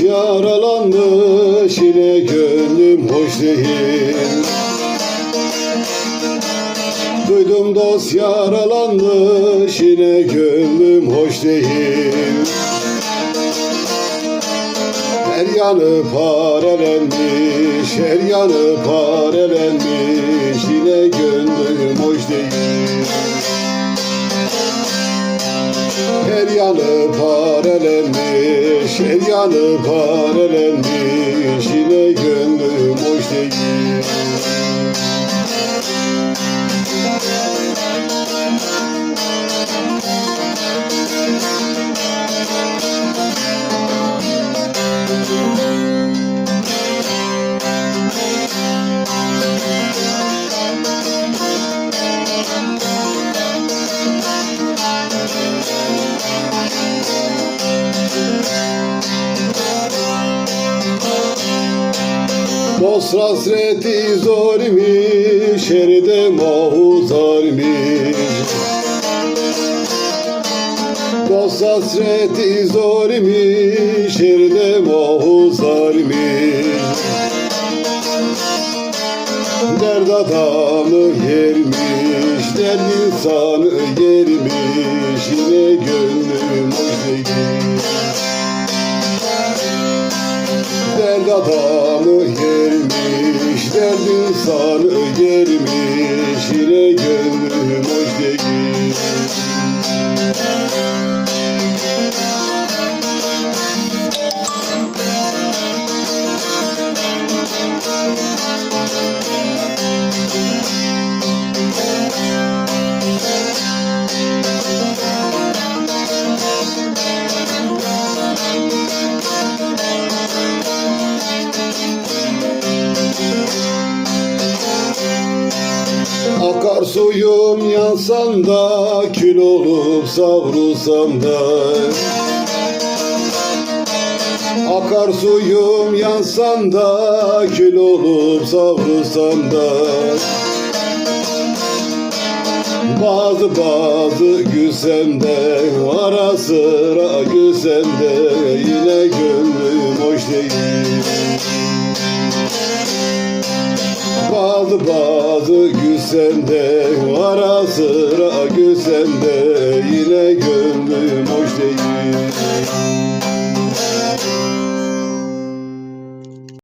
yaralanmış yine gönlüm hoş değil. Duydum dost yaralanmış yine gönlüm hoş değil. Her yanı parelenmiş, her yanı parelenmiş Yine gönlüm hoş değil. Her yanı parelenmiş, her yanı parelenmiş Yine gönlüm hoş değil Dost hasreti zor imiş, heride mahuzar imiş. Dost hasreti zor imiş, heride mahuzar imiş. Derd adamı yermiş, derd insanı yermiş, yine gönlüm derd suyum yansan da Kül olup savrulsam da. Akar suyum yansan da Kül olup savrulsam da. Bazı bazı gülsem de Ara sıra gülsem de Yine gönlüm hoş değil. Bazı bazı gülsem de ara sıra gülsem de yine gönlüm hoş değil.